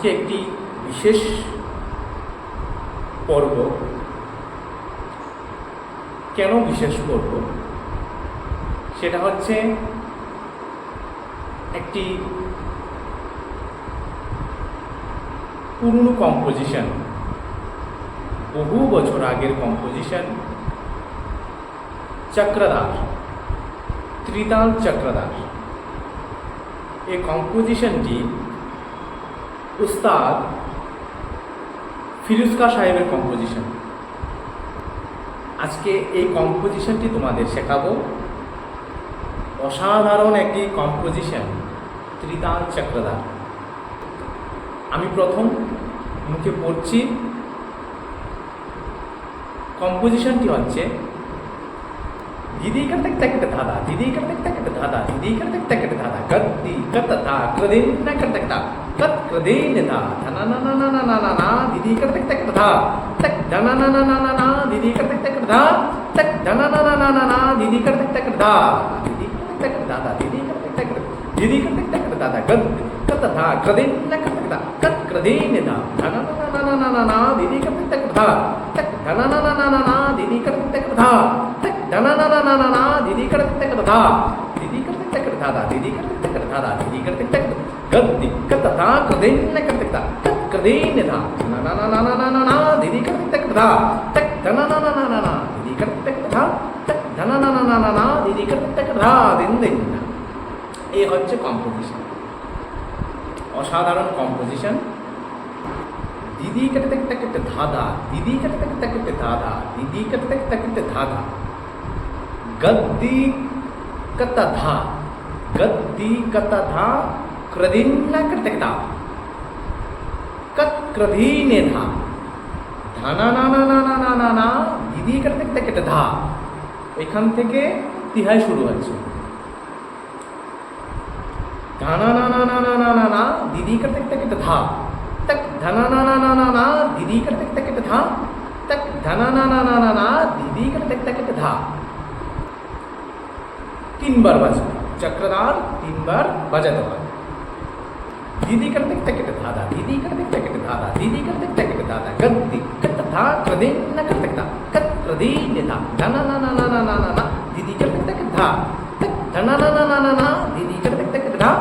আজকে একটি বিশেষ পর্ব। কেন বিশেষ পর্ব? সেটা হচ্ছে একটি পুরনো কম্পোজিশন বহু বছর আগের কম্পোজিশন চক্রদার ত্রিতাল চক্রদার এই কম্পোজিশনটি উস্তাদ ফিরুজকা সাহেবের কম্পোজিশন আজকে এই কম্পোজিশনটি তোমাদের শেখাবো। অসাধারণ একটি কম্পোজিশন ত্রিতাল চক্রধার। আমি প্রথম মুখে পড়ছি। কম্পোজিশনটি হচ্ছে दीदी कर तक तक धिदीकटकटकटधादा कत्ति दीदी कर तक तक कृदेन धा दीदी कर तक धननननननना कर तक धननननननना धिदीकटकटकटधा धिदीकटकटकटधादा धिदीकटकटकट धिदीकटकटकटधादा ना ना ना ना ना ना ना दीदी कर तक तक धिदीकटकटकटधा तक ना ना ना ना ना ना दीदी कर तक तक ता तक ना ना ना ना ना ना दीदी कर तक तक ता दीदी कर तक दादा दीदी कर तक तक दीदी कर तक तक दादा कत कत ता कदे न कर तक ता कत कदे न ता ना ना ना ना ना ना ना दीदी कर तक तक ता तक ना ना ना ना ना ना दीदी कर तक तक ता तक ना ना నా నా నా ఇది ఇక్కడ తిక్క దా ఇది ఇక్కడ తిక్క దాదా ఇది ఇక్కడ తిక్క దాదా ఇది ఇక్కడ తిక్క గద్ది కత దా కృదేన్న ఇక్కడ తిక్క కత్ కృదేన్న దా నా నా నా నా నా నా ఇది ఇక్కడ తిక్క దా తక్ నా నా నా నా నా ఇది ఇక్కడ తిక్క దా తక్ నా నా నా నా నా ఇది ఇక్కడ తిక్క దా దిన్ এই হচ্ছে কম্পোজিশন অসাধারণ কম্পোজিশন দিদি কেটে থেকে তাকে দাদা দিদি কেটে থেকে তাকে দাদা দিদি কেটে থেকে তাকে দাদা ಗದ್ದಿ ಕತಧ ಗದ್ದಿ ಕತಧ ಕ್ರದಿನ್ನ ಕೃತಕತ ಕತ್ ಕ್ರಧೀನೆ ಧ ধানা দিদি কাটতে একটা কেটে ধা ওইখান থেকে তিহাই শুরু হচ্ছে ধানা না না না না না না না দিদি কাটতে একটা কেটে ধা তক ধানা না না না না না দিদি কাটতে একটা কেটে ধা তক ধানা না না না না না দিদি কাটতে একটা কেটে ধা तीन बार বাজবে চক্রদার তিনবার বাজাতে হয় दीदी कर तक तक धादा दीदी कर तक तक धादा दीदी कर तक तक धादा गद्दी कत धा क्रदे न कर तक धा कत क्रदे ने धा धना ना ना ना ना ना ना ना दीदी कर तक तक धा तक धना ना ना ना ना ना दीदी कर तक तक धा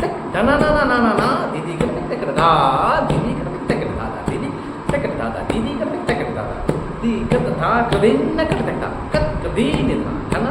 तक धना ना ना ना ना ना दीदी कर तक तक धा दीदी कर तक तक धादा दीदी तक धादा दीदी कर तक तक धादा दी कत धा क्रदे न कर तक धा कत क्रदे ने धा धना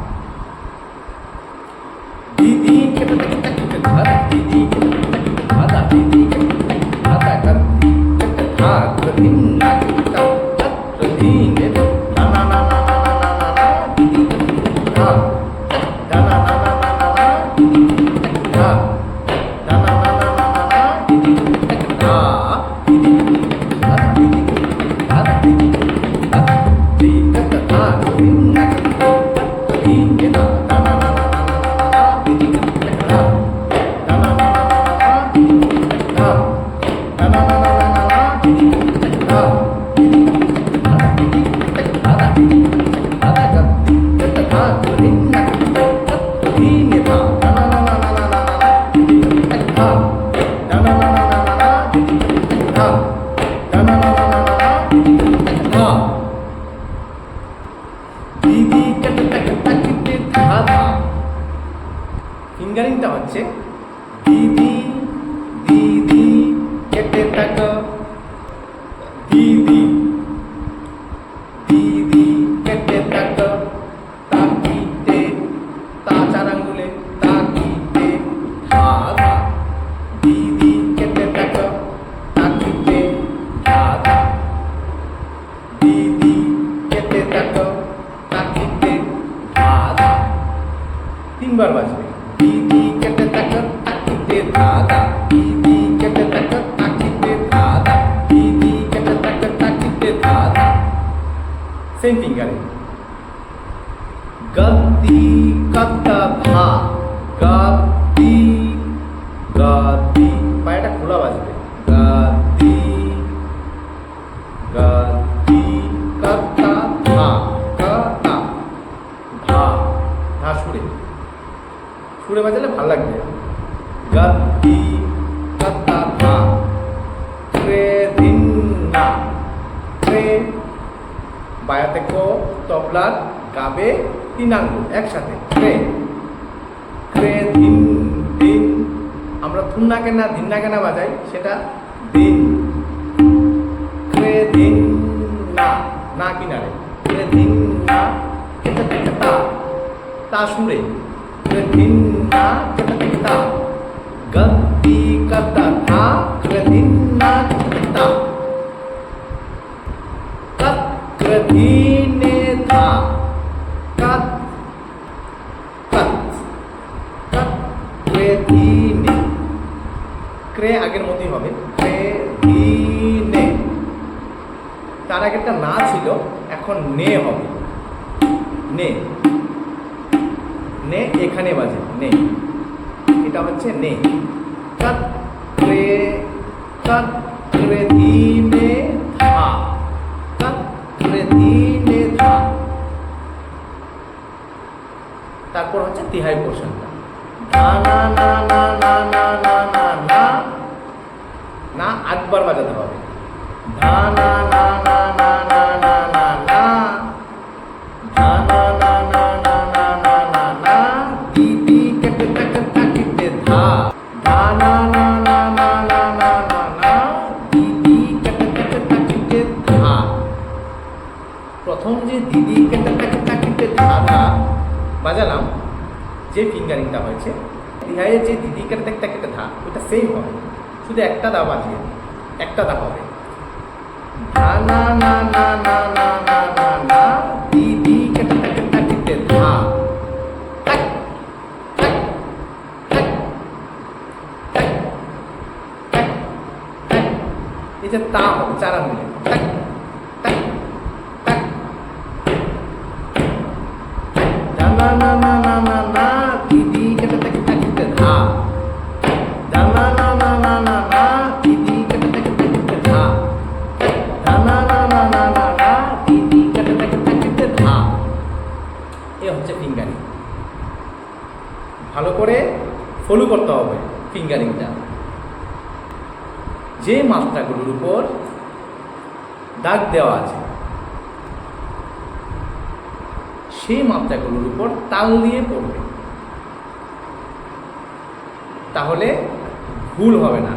Thank you. বিবি বিবি কেটে থাকতো তাকিতে তাচার আঙ্গুলে তাকিতে ধাঁধা বিবি কেটে থাকতো তাকিতে ধাঁধা বিবি কেটে থাকতো তাকিতে ধাঁধা তিনবার বাজবে। বিবি কেটে থাকতো তাকিতে ধাঁধা বিবি সেম ফিঙ্গারে গ তি কত bha. গ তি গ তি খোলা বাজবে। গ তি গ তি কত ভা ক ধা ধা সুরে সুরে বাজালে ভালো লাগবে। আপনার গাবে, তিনাঙ্গ, একসাথে। আমরা থুন্না কেনা, ধিন্না কেনা বাজাই, সেটা দিন দিন না না কিনারে। দিন না থেকে তা। তা সুরে। দিন না এটা থেকে তা। গতি থা দিন না তা। কত দিন ক্রে আগের মতোই হবে। তার আগে একটা না ছিল, এখন নে হবে। নে। নে, এখানে বাজে। নে। এটা হচ্ছে নে। তারপর হচ্ছে তিহাই পোর্শনটা না না না না না না না না। না আটবার বাজাতে হবে ধা না না না না না না না না ধা না না না না না না না না কেটে কেটে কেটে ধা ধা না না না না না না না না কেটে কেটে ধা প্রথম যে দিদি কেটে কেটে ধাঁধা বাজালাম যে ফিঙ্গারিংটা হয়েছে তিহাইয়ের যে দিদি কেটে কেটে কেটে ধা ওটা সেম হবে শুধু একটা দা বাজিয়ে একটা দা হবে। এই যে তা হবে চারা মিলে। না না না না না না দিদি কেটে কেটে কেটে ধা না ফলো করতে হবে ফিঙ্গারিংটা যে মাত্রাগুলোর উপর দাগ দেওয়া আছে সেই মাত্রাগুলোর উপর তাল দিয়ে পড়বে। তাহলে ভুল হবে না।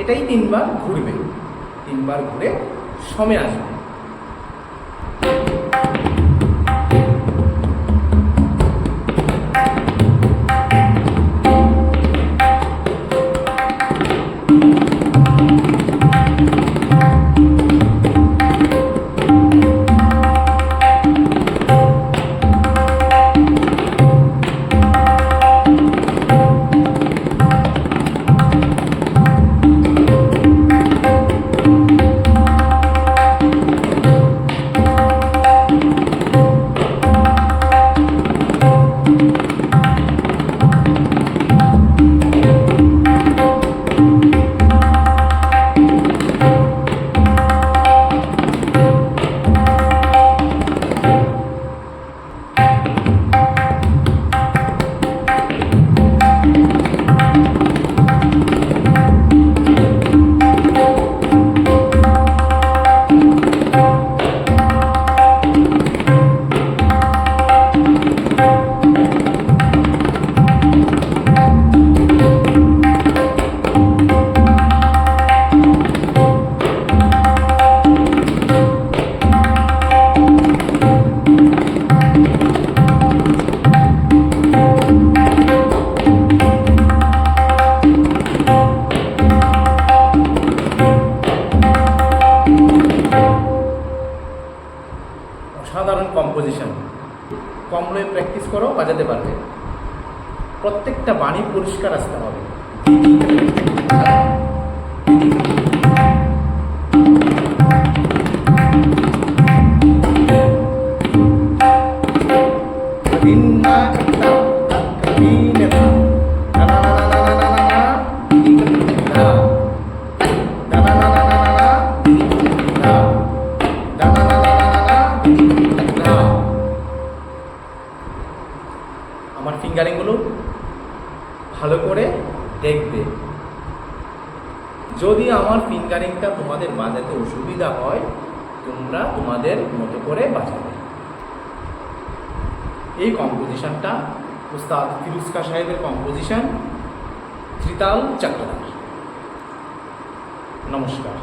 এটাই তিনবার ঘুরবে তিনবার ঘুরে সমে আসবে প্রত্যেকটা বাণী পরিষ্কার আসতে হবে। দেখবে। যদি আমার ফিঙ্গারিংটা তোমাদের বাজাতে অসুবিধা হয়, তোমরা তোমাদের মতো করে বাজাবে এই কম্পোজিশনটা উস্তাদ ফিরুজকা সাহেবের কম্পোজিশন ত্রিতাল চক্রধার। নমস্কার।